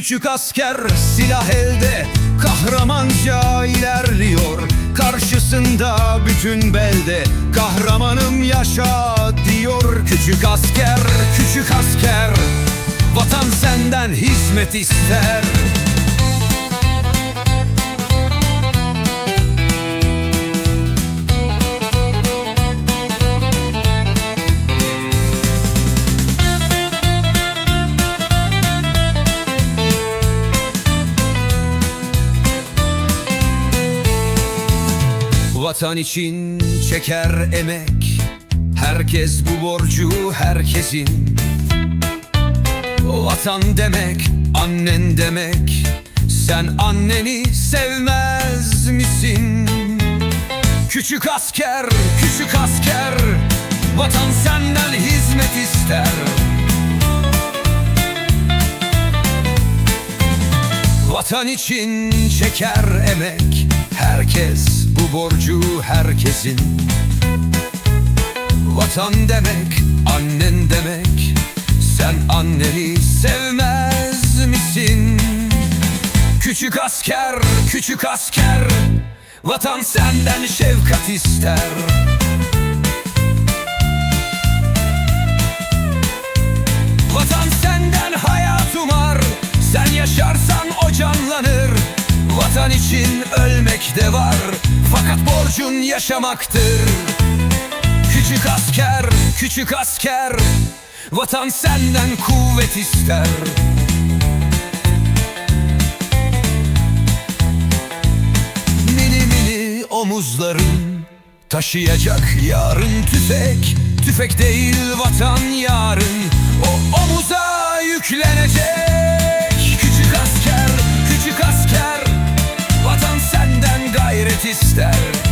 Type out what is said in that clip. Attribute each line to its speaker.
Speaker 1: Küçük asker silah elde kahramanca ilerliyor. Karşısında bütün belde kahramanım yaşa diyor. Küçük asker, küçük asker Vatan senden hizmet ister Vatan için çeker emek. Herkes bu borcu herkesin. Vatan demek annen demek. Sen anneni sevmez misin? Küçük asker, küçük asker. Vatan senden hizmet ister. Vatan için çeker emek. Herkes borcu herkesin. Vatan demek annen demek Sen anneni sevmez misin? Küçük asker, küçük asker Vatan senden şefkat ister. Vatan senden hayat umar Sen yaşarsan o canlanır. Vatan için ölmek de var Fakat borcun yaşamaktır. Küçük asker, küçük asker Vatan senden kuvvet ister. Mini mini omuzların Taşıyacak yarın tüfek. Tüfek değil vatan stay.